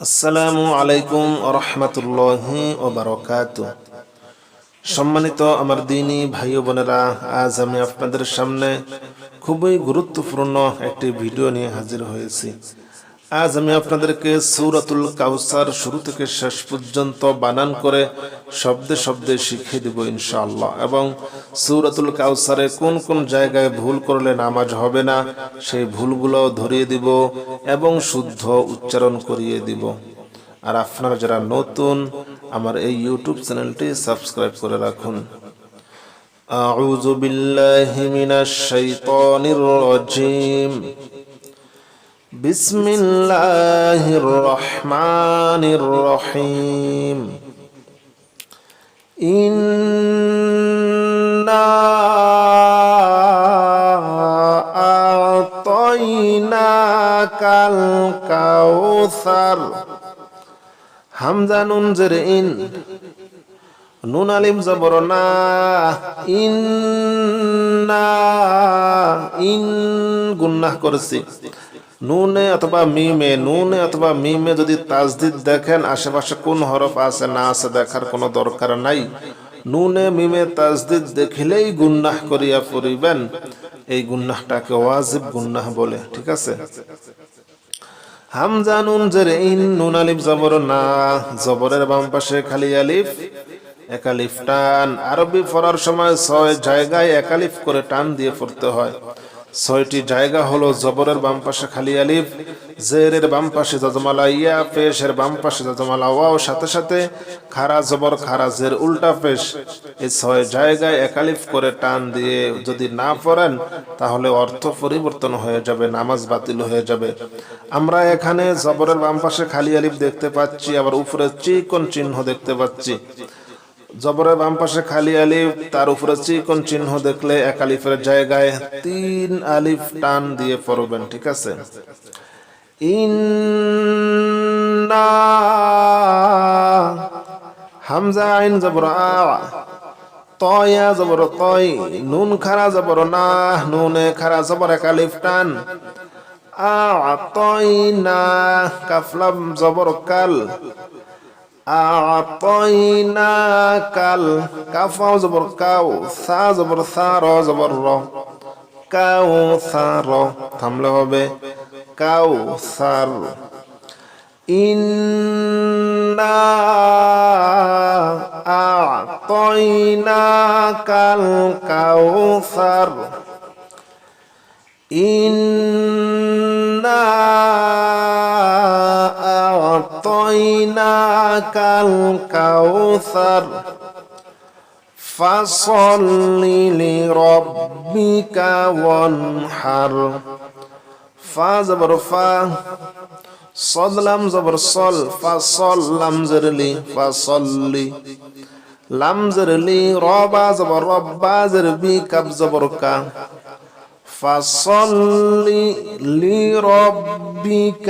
আসসালামু আলাইকুম রহমতুল্লাহি ওবরকাত সম্মানিত আমার দিনী ভাই বোনেরা, আজ আমি আপনাদের সামনে খুবই গুরুত্বপূর্ণ একটি ভিডিও নিয়ে হাজির হয়েছি। আজ আমি আপনাদেরকে সৌরাতুল কাউসার শুরু থেকে শেষ পর্যন্ত বানান করে শব্দে শব্দে শিখিয়ে দিব ইনশাআল্লাহ এবং সৌরাতুল কাউসারে কোন কোন জায়গায় ভুল করলে নামাজ হবে না সেই ভুলগুলো ধরিয়ে দিব এবং শুদ্ধ উচ্চারণ করিয়ে দিব আর আপনারা যারা নতুন আমার এই ইউটিউব চ্যানেলটি সাবস্ক্রাইব করে রাখুন أعوذ بالله من الشيطان الرجيم بسم الله الرحمن الرحيم إنا أعطيناك الكوثر হামজা নুন জের ইন নুন আলিম জবর না ইন না ইন গুন্নাহ করেছি নুনে অথবা মিমে, নুনে অথবা মিমে যদি তাজদিদ দেখেন, আশেপাশে কোন হরফ আছে, না আছে, দেখার কোনো দরকার নাই। নুনে, মিমে তাজদিদ দেখিলেই গুন্নাহ করিয়া পড়িবেন এই গুন্নাহটাকে ওয়াজিব গুন্নাহ বলে, ঠিক আছে? হামজা নুন জের ইন, নুন আলিফ জবর না, জবরের বাম পাশে খালি আলিফ একালিফ টান। আরবি পড়ার সময় ছয় জায়গায় একালিফ করে টান দিয়ে পড়তে হয়। ছয়টি জায়গা হলো জবরের বাম পাশে খালি আলিফ, জেরের বাম পাশে যজমালা ইয়া, পেশের বাম পাশে যজমালা ওয়াও সাথে সাথে খারা জবর, খারা জের উল্টা পেশ। এই ছয় জায়গায় একালিফ করে টান দিয়ে যদি না পড়েন, তাহলে অর্থ পরিবর্তন হয়ে যাবে, নামাজ বাতিল হয়ে যাবে। আমরা এখানে জবরের বাম পাশে খালি আলিফ দেখতে পাচ্ছি, আবার উপরে চিকন চিহ্ন দেখতে পাচ্ছি। জবরের বাম পাশে খালি আলিফ, তার উপরে চিকন চিহ্ন দেখলে এক আলিফের জায়গায় তিন আলিফ টান দিয়ে পড়বেন, ঠিক আছে? ইন্না হামজা আইন জবর আ, তয়া জবর তয়, নুন খারা জবর না, নুনে খারা জবর এক আলিফ টান। আ, তয় না, কাফলাম জবর কাল। আতাইনাকাল কাফাও জবর কাউ, সা জবর সা, র জবর র। কাউ, সা, র, থামলে হবে। কাউ সার ইন্না আতাইনাকাল কাউসার ইন্না أعطيناك الكوثر فصل لربك وانحر فا زبر فا صد لم زبر صل فصل لم زرلي فصلي لم زرلي ربا زبر ربا زربي كب زبر كا فصل لربك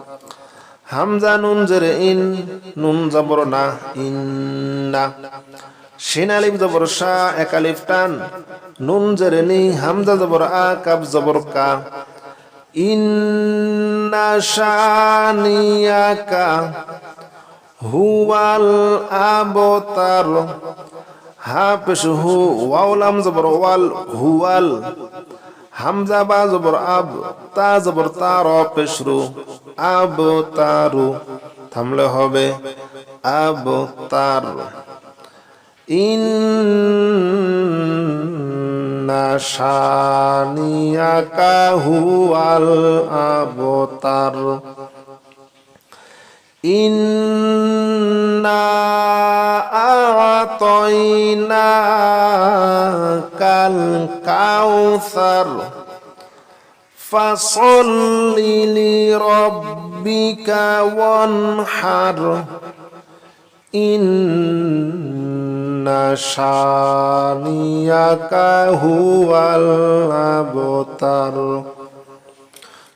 হামজা নুন জের ইন, নুন জবর না, ইন্না। আলিফ জবর শা, এক টান। নুন জের নি, হামজা জবর আ কাব জবর কা। ইন্না শানিয়াকা হুয়াল আবতার। হা পেশ হু ওয়াউলাম জবর ওয়াল, হুয়াল। হামজা বা জবর আব, তা জবর তার পেশরু আব তারু থামলে হবে আব তার ইন্না শানিয়াকা হুয়াল আবতার। ইন্না আতাইনাকাল কাউসার। فصل لربك وانحر إن ইন্না শানিয়াকা হুয়াল আবতার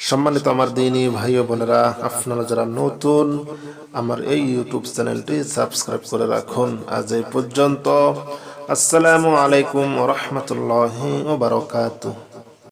সম্মানিত আমার দিনী ভাই ও বোনেরা আপনারা যারা নতুন আমার এই ইউটিউব চ্যানেলটি সাবস্ক্রাইব করে রাখুন আজ এই পর্যন্ত আসসালামু আলাইকুম রহমতুল্লাহ বারকাতুহ